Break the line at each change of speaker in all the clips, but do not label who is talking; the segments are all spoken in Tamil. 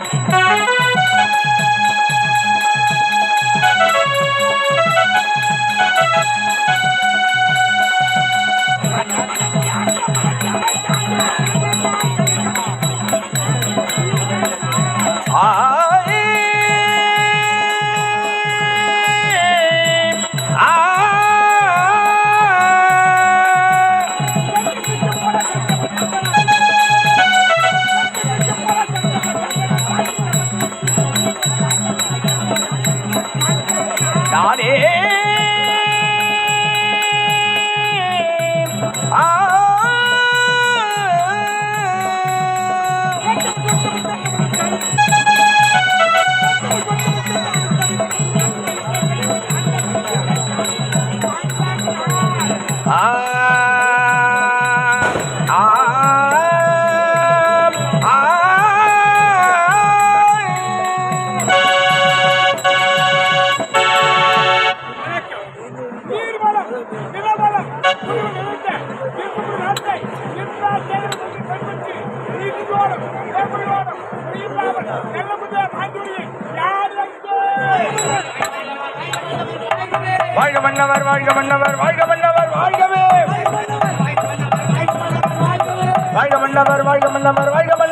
Thank you.
வாழ்க மன்னவர் வாழ்க மன்னவர் வாழ்க மன்னவர் வாழ்கவே வாழ்க மன்னவர் வாழ்க மன்னவர் வாழ்க மன்னவர்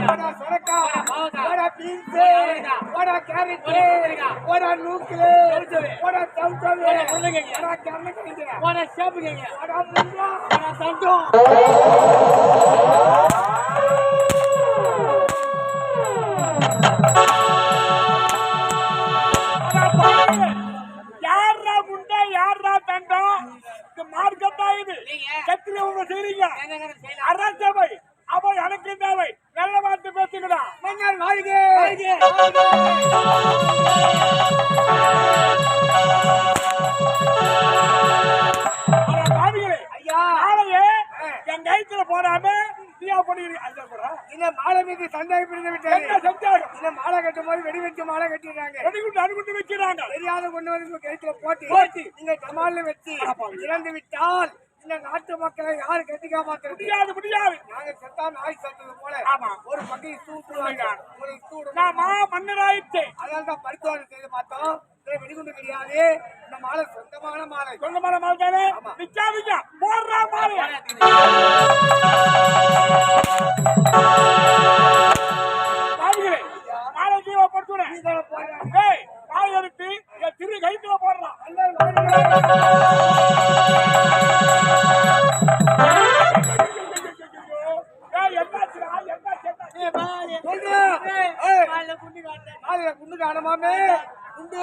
வட சொரக்கா வட பீன்ஸ் வட கேரட் வட நூக்கல் வட தவுத்தல் வட கர்ணக்கிழங்கு வட சேப்புக்கிழங்கு வட முள்ளா வட தண்டம் இந்த மாலை மீது சந்தேகப்படுத்தி
என்ன
விட்டாரு இந்த மாலை கட்டும் போது வெடி வச்சு மாலை கட்டிடுறாங்க.
அணுகுண்டு வைக்கிறாங்க.
தெரியாத கொண்டு வந்து கழுத்துல போட்டு. நீங்க டமால்ல வச்சு இறந்து விட்டால் இந்த நாட்டு மக்களை யாரு கட்டி காப்பாத்துறது?
முடியாது முடியாது.
நாங்க செத்தா நாய் செத்தது போல
ஆமா.
ஒரு பக்கை சூட்டுவாங்க ஒரு சூடு
நான் மா மன்னராயிட்டேன்
அதனால தான் பரிசோதனை செய்து பார்த்தோம். வெடிகுண்டு கிடையாது இந்த மாலை சொந்தமான மாலை.
சொந்தமான மால் தானே? நிக்காதீங்க போடுறா மாலை
மாலையில குண்டு காணமாமே. குண்டு.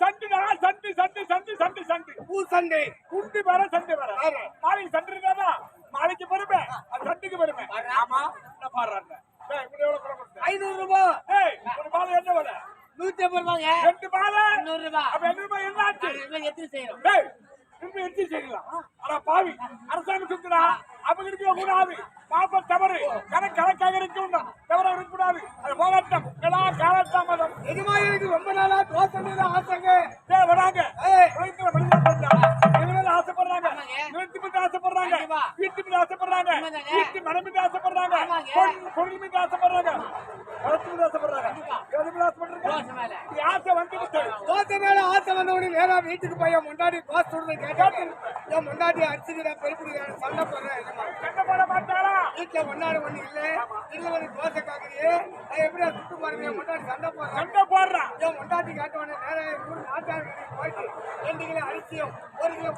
சண்டுடா சண்டு சண்டு சண்டு சண்டு சண்டு
பூ சண்டை.
குண்டு வர சண்டு வர. மாலைக்கு சண்டு இருந்தாதா மாலைக்கு பெருமை. சண்டுக்கு பெருமை. ஆமா. நான் பாடுறேன்?
ஐநூறு ரூபாய்
ஒரு மாலை என்ன விலை?
நூத்தி ஐம்பது ரூபாங்க.
ரெண்டு மாலை
நூறு ரூபாய்
அப்ப என்ன ரூபாய் என்ன ஆச்சு?
எத்தனை
திரும்பி எடுத்து செய்யலாம். ஆனா பாவி அரசாங்கம் சுத்துறா. அவங்க கூடாது பாப்ப தவறு. கணக்கு கணக்காக இருக்கணும் தவறு இருக்கக்கூடாது. அது போராட்டம். எல்லா காலத்தாமதம்
எதுமா எனக்கு ரொம்ப நாளா தோசை மீது ஆசைங்க.
வராங்க ஆசைப்படுறாங்க. வீட்டு மீது ஆசைப்படுறாங்க. வீட்டு மீது ஆசைப்படுறாங்க. வீட்டு மனம் மீது ஆசைப்படுறாங்க. பொருள் மீது ஆசைப்படுறாங்க.
வீட்டுக்கு போய் முன்னாடி தோசை சுடுறது கேட்டாரு. என் முன்னாடி அடிச்சுக்கிறேன் பெருப்பிடுறேன் சண்டை போடுறேன்
கட்ட போட மாட்டாரா?
வீட்டுல ஒன்னாடு ஒண்ணு இல்ல. இல்ல ஒரு தோசை காக்குறியே அது எப்படியா சுட்டு பாருங்க என் முன்னாடி சண்டை போடுறேன்.
சண்டை போடுறான்
என் முன்னாடி காட்டுவானே நேரா என் ஊர் நாட்டார் கடைக்கு போயிட்டு ரெண்டு கிலோ அரிசியும் ஒரு கிலோ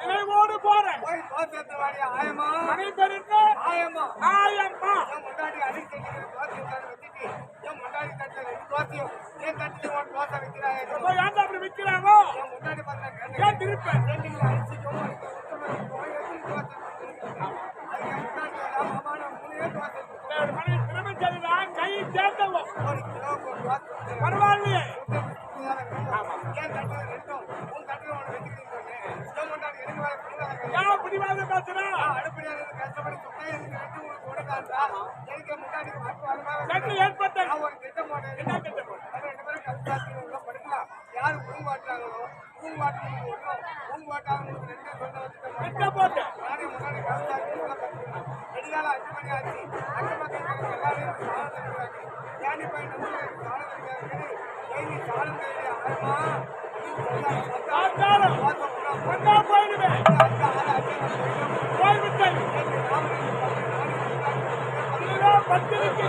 நினைவோடு போறேன்
ஆயமா ஆயமா
ஆயம்மா.
என் முன்னாடி வச்சுட்டு என் முன்னாடி தட்டுல ரெண்டு தோசையும் என் தட்டுல ஒரு தோசை வைக்கிறாங்க
போய் ஏன்டா அப்படி விக்கிறாங்க?
என் முன்னாடி பார்த்தா
ஏன் திருப்ப?
ரெண்டு கிலோ அரிசிக்கும் ஒரு யாரு பூங்காட்டுறாங்களோ பூங்காட்டுறவங்களுக்கு ஒன்றும் பூங்காட்டாதவங்களுக்கு ரெண்டு சொந்த திட்டம்
திட்டம் போட்ட
நானே முன்னாடி படுக்கலாம் நெடுகாலம் அஞ்சு மணி ஆச்சு அஞ்சு மக்கள் எல்லாரும் டெய்லி
போய்விட்டேன் இதுதான் பத்திரிக்கை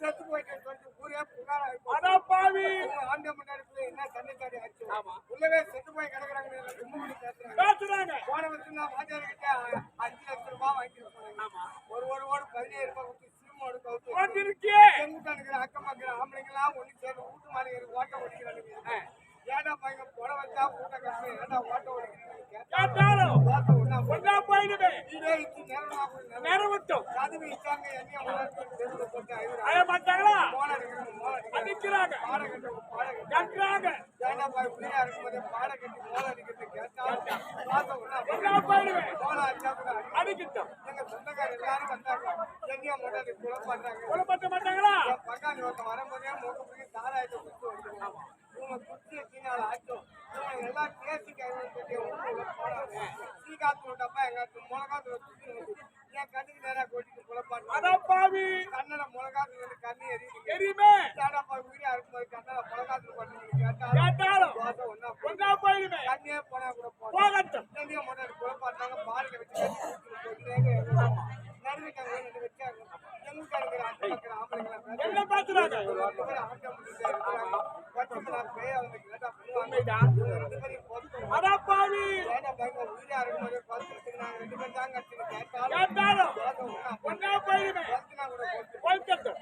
செத்து போயிட்டு ஊரே புகாராகி
அதான் பாவி
ஆண்ட முன்னாடி போய் என்ன தண்ணிக்காடி ஆச்சு உள்ளவே செத்து போய் கிடக்குறாங்க ரொம்ப பேசுறாங்க
பேசுறாங்க
போன வருஷம் நான் வாத்தியார் கிட்ட அஞ்சு லட்சம் ரூபாய் வாங்கிட்டு போனேன் ஒரு ஒரு ஓடு பதினேழு ரூபாய் கொடுத்து சிம் ஓடு கவுத்து
வந்திருக்கே
எங்கிட்ட அக்கம் ஆம்பளைங்களாம் ஒண்ணு சேர்ந்து வீட்டு மாளிகை ஓட்ட ஓடிக்கிறானுங்க ஏடா பையன் புட வச்சா கூட்ட கஷ்டம் ஏடா ஓட்ட
போயிடுவேன்
இதே இச்சு நேரமா போய் நேரம்.
நேரம் விட்டோம்
கதவு இச்சாங்க என்னைய தெருவில் போட்டு ஐநூறு
அய மாட்டாங்களா?
கட்டு கட்டு பாய் பிள்ளையா இருக்கும்போதே பாட கட்டி மோள அடிக்கிறது கேட்டா வாசம் ஒண்ணா
ஒன்னா போயிடுவேன்
மோள அடிச்சா கூட அடி.
அடிக்கிட்டோம்.
எங்க சொந்தக்காரர் எல்லாரும் வந்தாங்க. என்னைய முன்னாடி குழப்பாடுறாங்க
குழப்பத்த மாட்டாங்களா?
என் பங்காளி ஒருத்தன் வரும்போதே மூக்கு பிடிச்சி தாராயத்தை குத்து வந்துருக்காங்க இவங்க குச்சி சீனால ஆச்சோம் இவங்க எல்லாம் தேசி கைவிட சொல்லி உள்ள போனாங்க. சீ காத்து விட்டப்ப எங்க மிளகாத்துல குத்தி வந்து என் கண்ணுக்கு நேரா கொட்டிட்டு குழப்பாடுறாங்க
அதான் பாவி
கண்ணட மிளகாத்துல வந்து கண்ணு எரியுது.
தெரியுமே
ஏடாப்பா உயிரியா இருக்கும்போது கண்ணட மிளகாத்துல கொண்டு கேட்டா
கேட்டாலும்
தோசை ஒண்ணா
ஒன்னா போயிடுவேன்
கண்ணே போனா கூட போதும்
போகட்டும்
என்னைய முன்னாடி குழப்பாட்டாங்க பாருங்க வச்சு கட்டி கொடுத்துட்டு நடுவிட்டாங்க ரெண்டு வச்சாங்க எங்க இருக்கிற அஞ்சு மக்கள் ஆம்பளைங்களா
என்ன பேசுறாங்க அதான் பாவி கேட்டாலும் ஒன்னா போயிடுவேன் போய்க்கட்டும்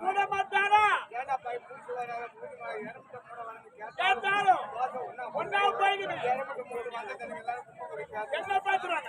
கூட மாட்டாரா கேட்டாலும் ஒன்னா போயிடுவேன் என்ன பேசுறாங்க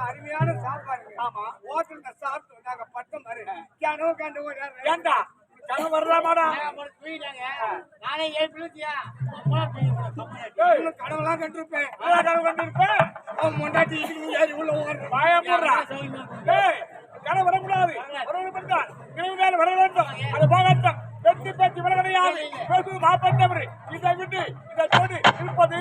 அருமையான சாப்பாடு ஹோட்டல்ல சாப்பிட்டு நாங்க பட்டம் பாரு கனவு கண்டு.
ஏண்டா கனவு வரலாமாடா
நானே
ஏய்,
இன்னும் கனவுலாம் கண்டிருப்பேன்.
கனவு கண்டிருப்பேன்.
அவன் மொண்டாட்டி இடுக்கு ஏறி உள்ள ஓடுறான்.
வாயா போடுறா. ஏய் கனவு வரக்கூடாது வரவு பண்ணால் நினைவுகள் வர வேண்டும். அது போகட்டும். வெற்றி பேச்சு வர கிடையாது பேசுவது மாப்பட்டவர் இதை விட்டு இதை தோடு. இருப்பது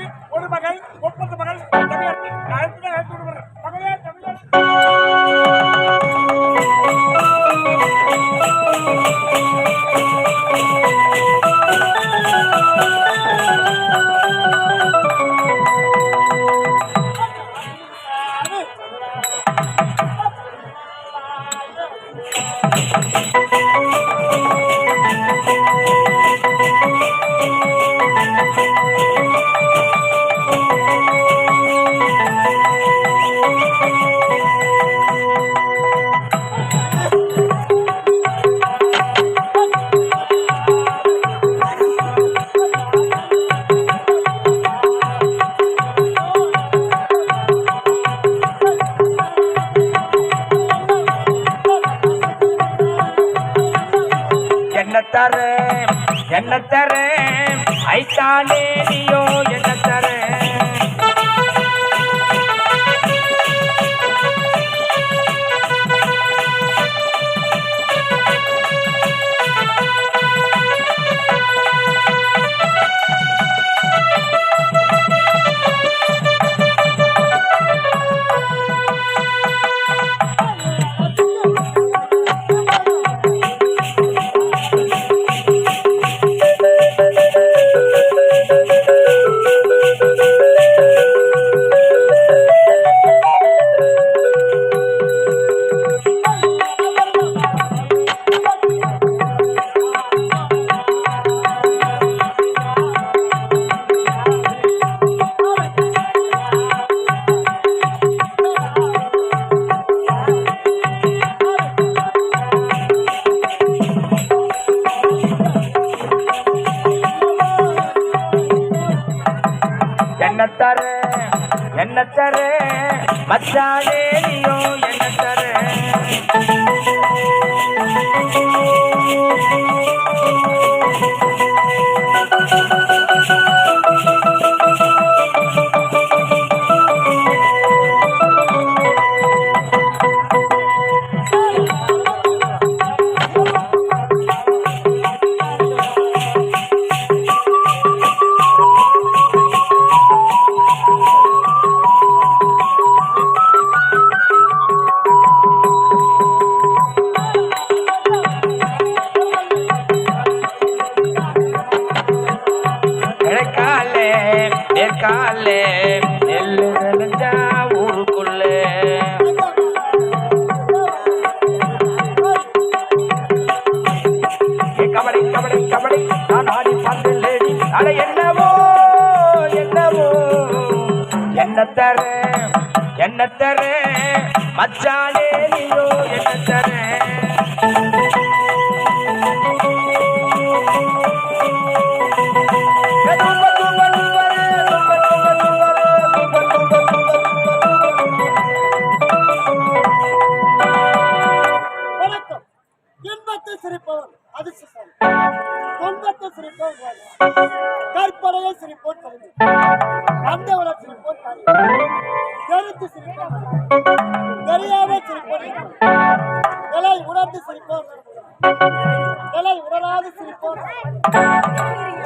தர என்ன தர ஐத்தானே நீயோ என்ன தர Thank you. கபடி நான் ஆடி பார்த்து லேடி அட என்னவோ என்னவோ. என்ன தர என்ன தர மச்சானே நீயோ என்ன தர
துன்பத்தை சிரிப்போம் வாலி. சிரிப்போம் சிரிப்போன் கவிதை கண்டவனை சிரிப்போம் கவி தெரிந்து சிரிப்போன் தெரியாம சிரிப்போன் இன்பம். உணர்ந்து சிரிப்போம் நிலை உணராது சிரிப்போம்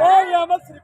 ஓயாமல் சிரிப்போம்